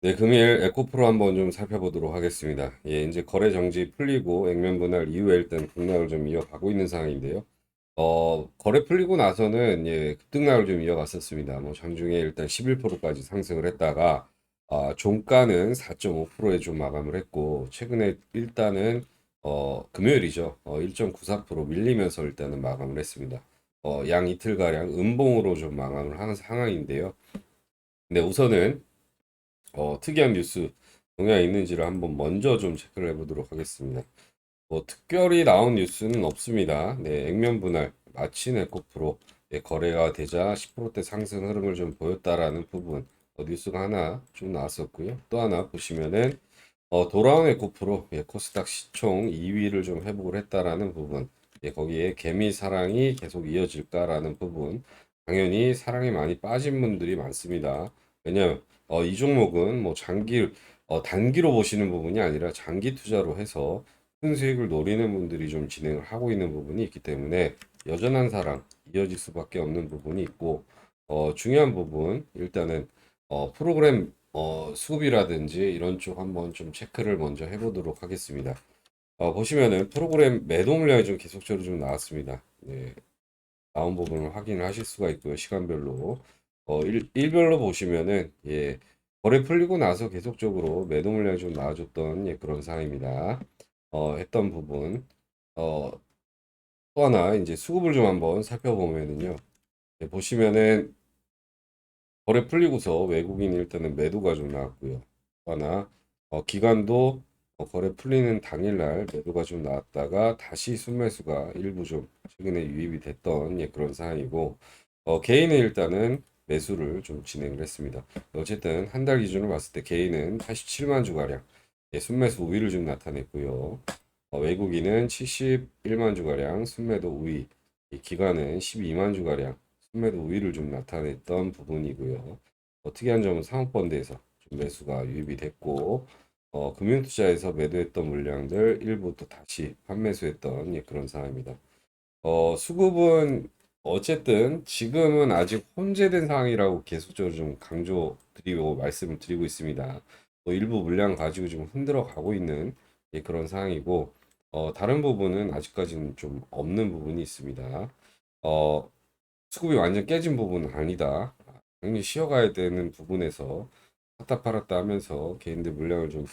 네, 금일 에코프로 한번 좀 살펴보도록 하겠습니다. 예, 이제 거래 정지 풀리고 액면 분할 이후에 일단 급락을 좀 이어가고 있는 상황인데요. 어, 거래 풀리고 나서는 예, 급등락을 좀 이어갔었습니다. 뭐 장중에 일단 11%까지 상승을 했다가 아, 종가는 4.5%에 좀 마감을 했고 최근에 일단은 어, 금요일이죠. 어, 1.94% 밀리면서 일단은 마감을 했습니다. 어, 양 이틀가량 음봉으로 좀 마감을 하는 상황인데요. 네, 우선은 어, 특이한 뉴스 동향이 있는지를 한번 먼저 좀 체크를 해보도록 하겠습니다. 뭐 특별히 나온 뉴스는 없습니다. 네, 액면 분할 마친 에코프로 예, 거래가 되자 10%대 상승 흐름을 좀 보였다라는 부분 어, 뉴스가 하나 좀 나왔었고요. 또 하나 보시면은 어, 돌아온 에코프로 예, 코스닥 시총 2위를 좀 회복을 했다라는 부분 예, 거기에 개미 사랑이 계속 이어질까라는 부분 당연히 사랑이 많이 빠진 분들이 많습니다. 왜냐하면 어, 이 종목은 뭐 장기, 어, 단기로 보시는 부분이 아니라 장기 투자로 해서 큰 수익을 노리는 분들이 좀 진행을 하고 있는 부분이 있기 때문에 여전한 사랑 이어질 수밖에 없는 부분이 있고, 어, 중요한 부분, 일단은, 어, 프로그램, 어, 수급이라든지 이런 쪽 한번 좀 체크를 먼저 해보도록 하겠습니다. 어, 보시면은 프로그램 매도 물량이 좀 계속적으로 좀 나왔습니다. 네, 나온 부분을 확인을 하실 수가 있고요. 시간별로. 어, 일, 일별로 보시면은, 예, 거래 풀리고 나서 계속적으로 매도 물량이 좀 나와줬던 예, 그런 상황입니다. 어, 했던 부분. 어, 또 하나 이제 수급을 좀 한번 살펴보면은요. 예, 보시면은 거래 풀리고서 외국인 일단은 매도가 좀 나왔고요. 또 하나 어, 기관도 어, 거래 풀리는 당일날 매도가 좀 나왔다가 다시 순매수가 일부 좀 최근에 유입이 됐던 예, 그런 상황이고 어, 개인은 일단은 매수를 좀 진행을 했습니다. 어쨌든 한 달 기준으로 봤을 때 개인은 87만 주가량 예, 순매수 우위를 좀 나타냈고요. 어, 외국인은 71만 주가량 순매도 우위, 이 기관은 12만 주가량 순매도 우위를 좀 나타냈던 부분이고요. 어, 특이한 점은 상업펀드에서 좀 매수가 유입이 됐고 어, 금융투자에서 매도했던 물량들 일부 또 다시 판매수했던 예, 그런 상황입니다. 어, 수급은 어쨌든 지금은 아직 혼재된 상황이라고 계속적으로 좀 강조 드리고 말씀을 드리고 있습니다. 또 일부 물량 가지고 좀 흔들어 가고 있는 예, 그런 상황이고 어, 다른 부분은 아직까지는 좀 없는 부분이 있습니다. 어, 수급이 완전 깨진 부분은 아니다. 당연히 쉬어가야 되는 부분에서 샀다 팔았다 하면서 개인들 물량을 좀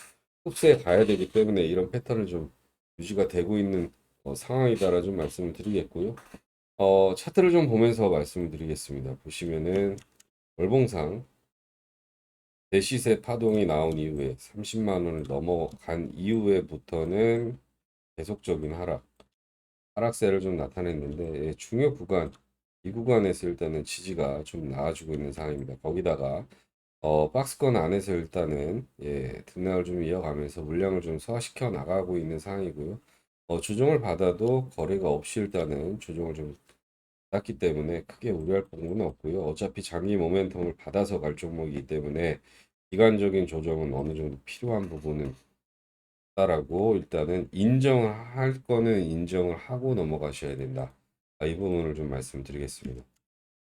흡수해 가야 되기 때문에 이런 패턴을 좀 유지가 되고 있는 어, 상황이다라 좀 말씀을 드리겠고요. 어, 차트를 좀 보면서 말씀을 드리겠습니다. 보시면은 월봉상 대시세 파동이 나온 이후에 30만 원을 넘어간 이후에부터는 계속적인 하락, 하락세를 좀 나타냈는데 예, 중요 구간, 이 구간에서 일단은 지지가 좀 나와주고 있는 상황입니다. 거기다가 어, 박스권 안에서 일단은 예, 등락을 좀 이어가면서 물량을 좀 소화시켜 나가고 있는 상황이고요. 어, 조정을 받아도 거래가 없이 일단은 조정을 좀 받았기 때문에 크게 우려할 부분은 없고요. 어차피 장기 모멘텀을 받아서 갈 종목이기 때문에 기간적인 조정은 어느 정도 필요한 부분은 있다라고 일단은 인정할 거는 인정을 하고 넘어가셔야 된다. 아, 이 부분을 좀 말씀드리겠습니다.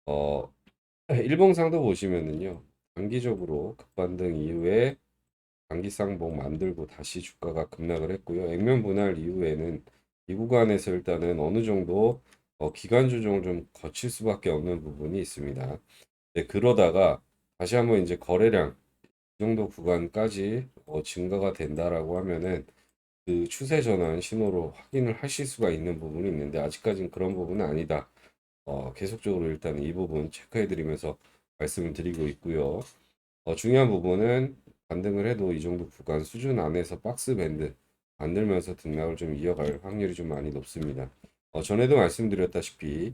어, 일봉상도 보시면은요. 단기적으로 급반등 이후에 단기 쌍봉 만들고 다시 주가가 급락을 했고요. 액면 분할 이후에는 이 구간에서 일단은 어느 정도 어, 기간 조정을 좀 거칠 수밖에 없는 부분이 있습니다. 네, 그러다가 다시 한번 이제 거래량 이 정도 구간까지 어, 증가가 된다라고 하면은 그 추세 전환 신호로 확인을 하실 수가 있는 부분이 있는데 아직까지는 그런 부분은 아니다. 어, 계속적으로 일단 이 부분 체크해 드리면서 말씀을 드리고 있고요. 어, 중요한 부분은 반등을 해도 이 정도 구간 수준 안에서 박스 밴드 만들면서 등락을 좀 이어갈 확률이 좀 많이 높습니다. 어, 전에도 말씀드렸다시피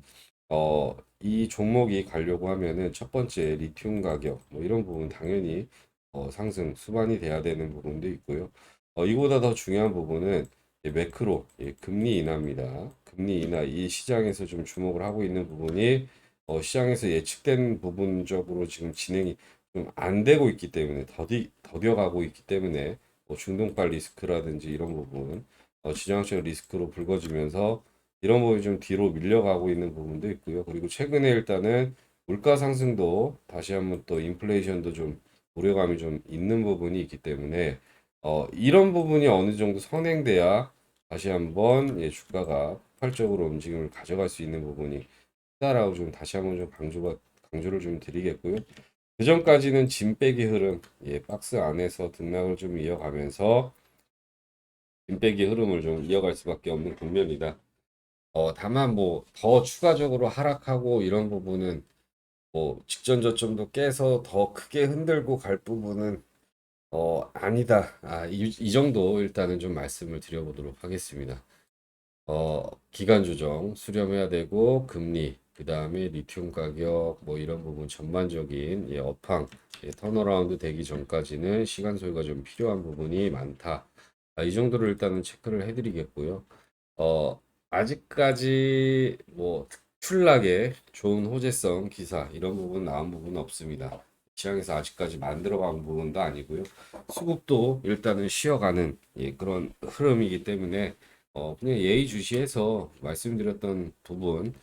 어, 이 종목이 가려고 하면은 첫 번째 리튬 가격 뭐 이런 부분 당연히 어, 상승 수반이 돼야 되는 부분도 있고요. 어, 이보다 더 중요한 부분은 이 매크로 이 금리 인하입니다. 금리 인하 이 시장에서 좀 주목을 하고 있는 부분이 어, 시장에서 예측된 부분적으로 지금 진행이 좀 안 되고 있기 때문에 더디 더뎌가고 있기 때문에 뭐 중동발 리스크라든지 이런 부분 어, 지정학적 리스크로 불거지면서 이런 부분이 좀 뒤로 밀려가고 있는 부분도 있고요. 그리고 최근에 일단은 물가 상승도 다시 한번 또 인플레이션도 좀 우려감이 좀 있는 부분이 있기 때문에 어, 이런 부분이 어느 정도 선행돼야 다시 한번 예, 주가가 폭발적으로 움직임을 가져갈 수 있는 부분이 크다라고 좀 다시 한번 좀 강조가 강조를 좀 드리겠고요. 그 전까지는 짐 빼기 흐름, 예, 박스 안에서 등락을 좀 이어가면서 짐 빼기 흐름을 좀 이어갈 수밖에 없는 국면이다. 어, 다만 뭐 더 추가적으로 하락하고 이런 부분은 뭐 직전 저점도 깨서 더 크게 흔들고 갈 부분은 어, 아니다. 아, 이, 이 정도 일단은 좀 말씀을 드려보도록 하겠습니다. 어, 기간 조정 수렴해야 되고 금리 그 다음에 리튬 가격 뭐 이런 부분 전반적인 예, 업황 예, 턴어라운드 되기 전까지는 시간 소요가 좀 필요한 부분이 많다. 아, 이 정도를 일단은 체크를 해드리겠고요. 어, 아직까지 뭐 특출나게 좋은 호재성 기사 이런 부분 나온 부분은 없습니다. 시장에서 아직까지 만들어간 부분도 아니고요. 수급도 일단은 쉬어가는 예, 그런 흐름이기 때문에 어, 그냥 예의주시해서 말씀드렸던 부분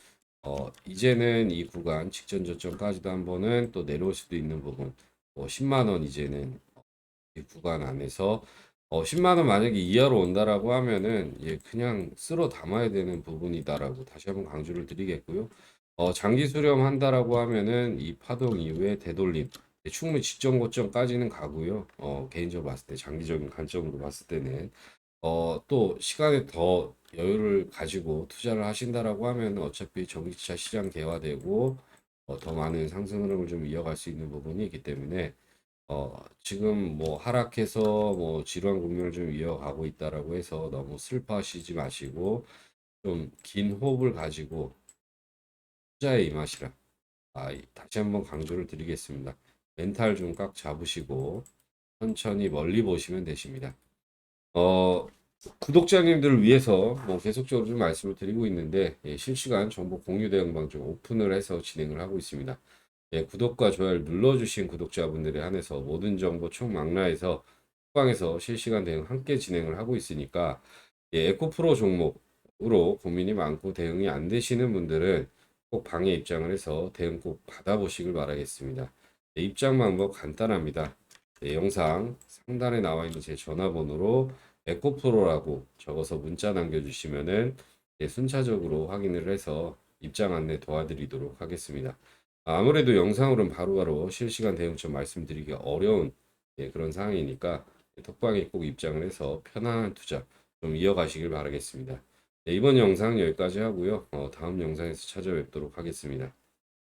어, 이제는 이 구간 직전 저점까지도 한번은 또 내려올 수도 있는 부분 뭐 10만 원 이제는 이 구간 안에서 어, 10만 원 만약에 이하로 온다라고 하면은 예, 그냥 쓸어 담아야 되는 부분이다라고 다시 한번 강조를 드리겠고요. 어, 장기 수렴한다라고 하면은 이 파동 이후에 되돌림 예, 충분히 직전 고점까지는 가고요. 어, 개인적으로 봤을 때 장기적인 관점으로 봤을 때는 어, 또 시간에 더 여유를 가지고 투자를 하신다라고 하면 어차피 전기차 시장 개화되고 어, 더 많은 상승 흐름을 좀 이어갈 수 있는 부분이 있기 때문에 어, 지금 뭐 하락해서 뭐 지루한 국면을 좀 이어가고 있다라고 해서 너무 슬퍼하시지 마시고 좀 긴 호흡을 가지고 투자에 임하시라. 아, 이- 다시 한번 강조를 드리겠습니다. 멘탈 좀 꽉 잡으시고 천천히 멀리 보시면 되십니다. 어, 구독자님들을 위해서 뭐 계속적으로 좀 말씀을 드리고 있는데 예, 실시간 정보 공유 대응방 좀 오픈을 해서 진행을 하고 있습니다. 예, 구독과 좋아요를 눌러주신 구독자분들에 한해서 모든 정보 총망라해서 방에서 실시간 대응 함께 진행을 하고 있으니까 예, 에코프로 종목으로 고민이 많고 대응이 안 되시는 분들은 꼭 방에 입장을 해서 대응 꼭 받아보시길 바라겠습니다. 예, 입장 방법 간단합니다. 예, 영상 상단에 나와 있는 제 전화번호로 에코프로라고 적어서 문자 남겨주시면은 예, 순차적으로 확인을 해서 입장 안내 도와드리도록 하겠습니다. 아무래도 영상으로는 바로바로 실시간 대응점 말씀드리기가 어려운 예, 그런 상황이니까 톡방에 꼭 입장을 해서 편안한 투자 좀 이어가시길 바라겠습니다. 네, 이번 영상 여기까지 하고요. 어, 다음 영상에서 찾아뵙도록 하겠습니다.